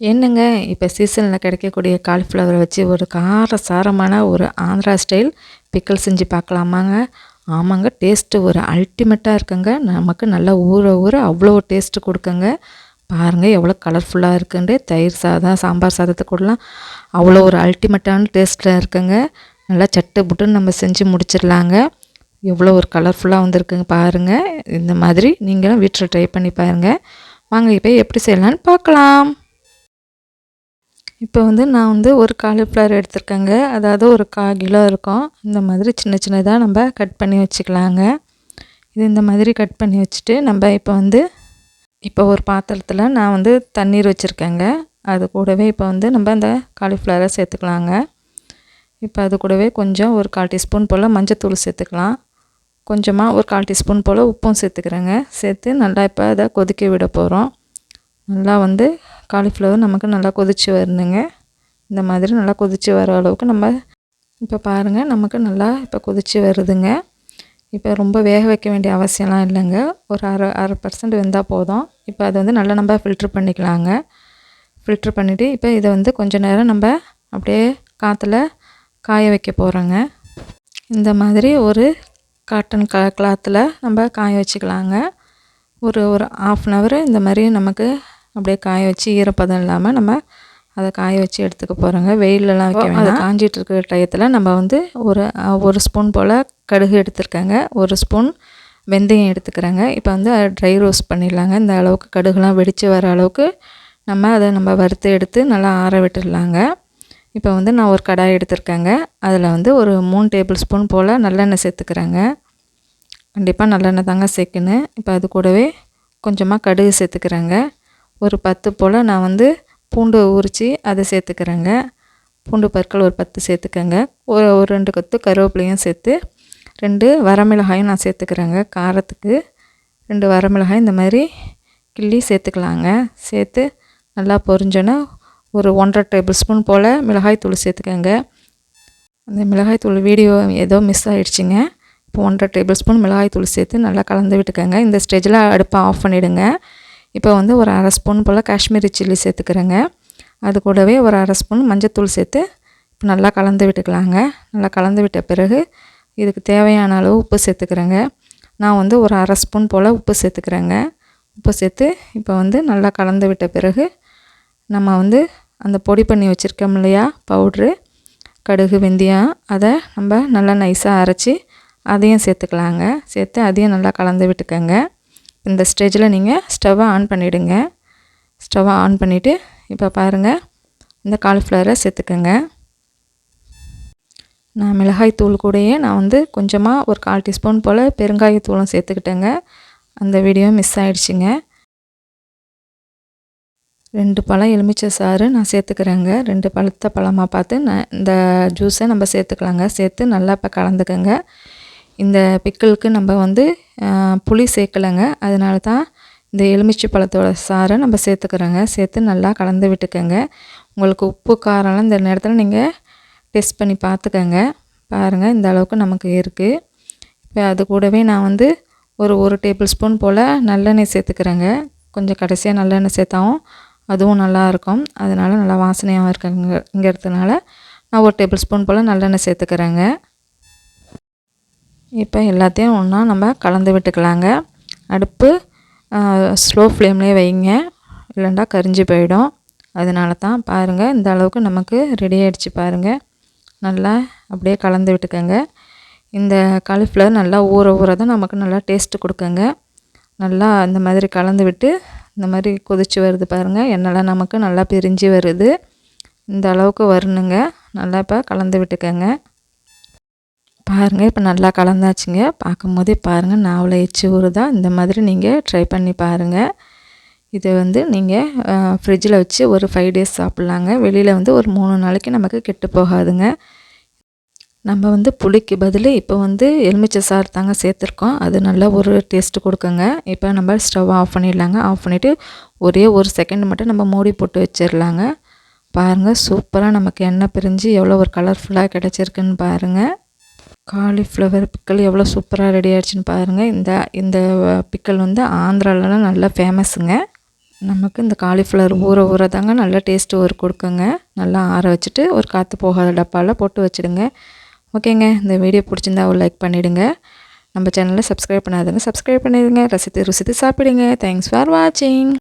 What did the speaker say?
என்னங்க இப்போ சீசனில் கிடைக்கக்கூடிய காலிஃப்ளவரை வச்சு ஒரு கார சாரமான ஒரு ஆந்திரா ஸ்டைல் பிக்கல் செஞ்சு பார்க்கலாமாங்க? ஆமாங்க டேஸ்ட்டு ஒரு அல்டிமேட்டாக இருக்குங்க. நமக்கு நல்லா ஊற ஊற அவ்வளோ டேஸ்ட்டு கொடுக்குங்க. பாருங்கள் எவ்வளோ கலர்ஃபுல்லாக இருக்குண்டு தயிர் சாதம் சாம்பார் சாதத்தை கூடலாம். அவ்வளோ ஒரு அல்டிமேட்டான டேஸ்ட்டில் இருக்குங்க. நல்லா சட்டு புட்டுன்னு நம்ம செஞ்சு முடிச்சிடலாங்க. எவ்வளோ ஒரு கலர்ஃபுல்லாக வந்திருக்குங்க பாருங்கள் இந்த மாதிரி நீங்களும் வீட்டில் ட்ரை பண்ணி பாருங்கள் வாங்க இப்போ எப்படி செய்யலான்னு பார்க்கலாம். இப்போ வந்து நான் வந்து ஒரு காலிஃப்ளவர் எடுத்திருக்கேங்க. அதாவது ஒரு கால் கிலோ இருக்கும். இந்த மாதிரி சின்ன சின்னதாக நம்ம கட் பண்ணி வச்சுக்கலாங்க. இது இந்த மாதிரி கட் பண்ணி வச்சுட்டு நம்ம இப்போ வந்து இப்போ ஒரு பாத்திரத்தில் நான் வந்து தண்ணீர் வச்சுருக்கேங்க. அது கூடவே இப்போ வந்து நம்ம அந்த காலிஃப்ளவரை சேர்த்துக்கலாங்க. இப்போ அது கூடவே கொஞ்சம் ஒரு கால் டீஸ்பூன் போல் மஞ்சத்தூள் சேர்த்துக்கலாம். கொஞ்சமாக ஒரு கால் டீஸ்பூன் போல் உப்பும் சேர்த்துக்கிறேங்க. சேர்த்து நல்லா இப்போ அதை கொதிக்க விட போகிறோம் நல்லா வந்து காலிஃப்ளவர் நமக்கு நல்லா கொதித்து வரணுங்க இந்த மாதிரி நல்லா கொதித்து வர அளவுக்கு நம்ம இப்போ பாருங்கள் நமக்கு நல்லா இப்போ கொதித்து வருதுங்க. இப்போ ரொம்ப வேக வைக்க வேண்டிய அவசியம்லாம் இல்லைங்க. ஒரு அரை அரை பர்சன்ட் வெந்தால் போதும். இப்போ அதை வந்து நல்லா நம்ம ஃபில்ட்ரு பண்ணிக்கலாங்க. ஃபில்ட்ரு பண்ணிவிட்டு இப்போ இதை வந்து கொஞ்சம் நேரம் நம்ம அப்படியே காற்றுல காய வைக்க போகிறோங்க இந்த மாதிரி ஒரு காட்டன் க கிளாத்தில் நம்ம காய வச்சுக்கலாங்க. ஒரு ஒரு ஆஃப் அன் ஹவர் இந்த மாதிரி நமக்கு அப்படியே காய வச்சு ஈரப்பதம் இல்லாமல் நம்ம அதை காய வச்சு எடுத்துக்க போகிறோங்க வெயிலெலாம் வைக்க வேண்டாம். அது காஞ்சிட்டு இருக்கிற டயத்தில் நம்ம வந்து ஒரு ஒரு ஸ்பூன் போல் கடுகு எடுத்துருக்கேங்க. ஒரு ஸ்பூன் வெந்தயம் எடுத்துக்கிறேங்க. இப்போ வந்து அதை ட்ரை ரோஸ்ட் பண்ணிடலாங்க. இந்த அளவுக்கு கடுகுலாம் வெடித்து வர அளவுக்கு நம்ம அதை நம்ம வறுத்து எடுத்து நல்லா ஆற விட்டுடலாங்க. இப்போ வந்து நான் ஒரு கடாய் எடுத்திருக்கேங்க. அதில் வந்து ஒரு மூணு டேபிள் ஸ்பூன் போல் நல்லெண்ணெய் சேர்த்துக்கிறேங்க. கண்டிப்பாக நல்லெண்ணெய் தாங்க சேர்க்கணும். இப்போ அது கூடவே கொஞ்சமாக கடுகு சேர்த்துக்கிறேங்க. ஒரு பத்து போல் நான் வந்து பூண்டு உரித்து அதை சேர்த்துக்கிறேங்க. பூண்டு பற்கள் ஒரு பத்து சேர்த்துக்கங்க. ஒரு ஒரு ரெண்டு கொத்து கருவேப்பிலையும் சேர்த்து ரெண்டு வரமிளகாயும் நான் சேர்த்துக்கிறேங்க. காரத்துக்கு ரெண்டு வரமிளகாய் இந்த மாதிரி கிள்ளி சேர்த்துக்கலாங்க. சேர்த்து நல்லா பொரிஞ்சோன்னா ஒரு ஒன்றரை டேபிள் ஸ்பூன் போல் மிளகாய் தூள் சேர்த்துக்கங்க. அந்த மிளகாய் தூள் வீடியோ ஏதோ மிஸ் ஆகிடுச்சிங்க இப்போ ஒன்றரை டேபிள் ஸ்பூன் மிளகாய் தூள் சேர்த்து நல்லா கலந்து விட்டுக்கோங்க. இந்த ஸ்டேஜில் அடுப்பை ஆஃப் பண்ணிவிடுங்க இப்போ வந்து ஒரு அரை ஸ்பூன் போல் காஷ்மீரி சில்லி சேர்த்துக்கிறேங்க. அது கூடவே ஒரு அரை ஸ்பூன் மஞ்சத்தூள் சேர்த்து இப்போ நல்லா கலந்து விட்டுக்கலாங்க. நல்லா கலந்து விட்ட பிறகு இதுக்கு தேவையான அளவு உப்பு சேர்த்துக்கிறேங்க. நான் வந்து ஒரு அரை ஸ்பூன் போல் உப்பு சேர்த்துக்கிறேங்க. உப்பு சேர்த்து இப்போ வந்து நல்லா கலந்து விட்ட பிறகு நம்ம வந்து அந்த பொடி பண்ணி வச்சுருக்கோம் இல்லையா பவுட்ரு கடுகு வெந்தயம் அதை நம்ம நல்லா நைஸாக அரைச்சி அதையும் சேர்த்துக்கலாங்க. சேர்த்து அதையும் நல்லா கலந்து விட்டுக்கோங்க. இந்த ஸ்டேஜில் நீங்கள் ஸ்டவ்வை ஆன் பண்ணிவிடுங்க ஸ்டவ்வை ஆன் பண்ணிவிட்டு இப்போ பாருங்கள் இந்த காலிஃப்ளவரை சேர்த்துக்கோங்க. நான் மிளகாய் தூள் கூடயே நான் வந்து கொஞ்சமாக ஒரு கால் டீஸ்பூன் போல் பெருங்காயத்தூளும் சேர்த்துக்கிட்டேங்க. அந்த வீடியோ மிஸ் ஆகிடுச்சிங்க ரெண்டு பழம் எலுமிச்சை சாறு நான் சேர்த்துக்கிறேங்க. ரெண்டு பழுத்த பழமாக பார்த்து நான் இந்த ஜூஸை நம்ம சேர்த்துக்கலாங்க. சேர்த்து நல்லா இப்போ கலந்துக்கோங்க. இந்த பிக்கிளுக்கு நம்ம வந்து புளி சேர்க்கலைங்க. அதனால தான் இந்த எலுமிச்சை பழத்தோட சாறை நம்ம சேர்த்துக்கிறோங்க. சேர்த்து நல்லா கலந்து விட்டுக்கோங்க. உங்களுக்கு உப்பு காரம்லாம் இந்த நேரத்தில் நீங்கள் டெஸ்ட் பண்ணி பார்த்துக்கோங்க. பாருங்கள் இந்த அளவுக்கு நமக்கு இருக்குது இப்போ அது கூடவே நான் வந்து ஒரு ஒரு டேபிள் ஸ்பூன் போல் நல்லெண்ணெய் சேர்த்துக்கிறேங்க. கொஞ்சம் கடைசியாக நல்லெண்ணெய் சேர்த்தாவும் அதுவும் நல்லாயிருக்கும் அதனால் நல்லா வாசனையாகவும் இருக்குங்கிறதுனால நான் ஒரு டேபிள் ஸ்பூன் போல் நல்லெண்ணெய் சேர்த்துக்கிறேங்க. இப்போ எல்லாத்தையும் ஒன்றா நம்ம கலந்து விட்டுக்கலாங்க. அடுப்பு ஸ்லோ ஃப்ளேம்லேயே வைங்க. இல்லைண்டா கரிஞ்சு போயிடும். அதனால தான் பாருங்கள் இந்த அளவுக்கு நமக்கு ரெடி ஆகிடுச்சு பாருங்கள் நல்லா அப்படியே கலந்து விட்டுக்கோங்க. இந்த காலிஃப்ளவர் நல்லா ஊற ஊற தான் நமக்கு நல்லா டேஸ்ட்டு கொடுக்குங்க. நல்லா இந்த மாதிரி கலந்து விட்டு இந்த மாதிரி கொதிச்சு வருது பாருங்கள் எண்ணெய்லாம் நமக்கு நல்லா பிரிஞ்சு வருது. இந்த அளவுக்கு வரணுங்க. நல்லா இப்போ கலந்து விட்டுக்கோங்க. பாருங்கள் இப்போ நல்லா கலந்தாச்சுங்க. பார்க்கும் போதே பாருங்கள் நாவலை எச்சு ஊறுதா. இந்த மாதிரி நீங்கள் ட்ரை பண்ணி பாருங்கள் இதை வந்து நீங்கள் ஃப்ரிட்ஜில் வச்சு ஒரு ஃபைவ் டேஸ் சாப்பிட்லாங்க. வெளியில் வந்து ஒரு மூணு நாளைக்கு நமக்கு கெட்டு போகாதுங்க. நம்ம வந்து புளிக்கு பதில் இப்போ வந்து எலுமிச்சை சாறு தாங்க சேர்த்துருக்கோம். அது நல்லா ஒரு டேஸ்ட்டு கொடுக்குங்க. இப்போ நம்ம ஸ்டவ் ஆஃப் பண்ணிடலாங்க. ஆஃப் பண்ணிவிட்டு ஒரே ஒரு செகண்ட் மட்டும் நம்ம மூடி போட்டு வச்சிடலாங்க. பாருங்கள் சூப்பராக நமக்கு எண்ணெய் பிரிஞ்சு எவ்வளோ ஒரு கலர்ஃபுல்லாக கிடச்சிருக்குன்னு பாருங்கள் காலிஃப்ளவர் பிக்கல் எவ்வளோ சூப்பராக ரெடி ஆகிடுச்சின்னு பாருங்கள் இந்த இந்த பிக்கல் வந்து ஆந்திராலலாம் நல்லா ஃபேமஸுங்க நமக்கு இந்த காலிஃப்ளவர் ஊற ஊற தாங்க நல்லா டேஸ்ட்டு ஒரு கொடுக்குங்க. நல்லா ஆற வச்சுட்டு ஒரு காற்று போகாத டப்பாவில் போட்டு வச்சுடுங்க. ஓகேங்க இந்த வீடியோ பிடிச்சிருந்தா ஒரு லைக் பண்ணிவிடுங்க நம்ம சேனலை சப்ஸ்கிரைப் பண்ணாதுங்க சப்ஸ்கிரைப் பண்ணிடுங்க. ரசித்து ருசித்து சாப்பிடுங்க. தேங்க்ஸ் ஃபார் வாட்சிங்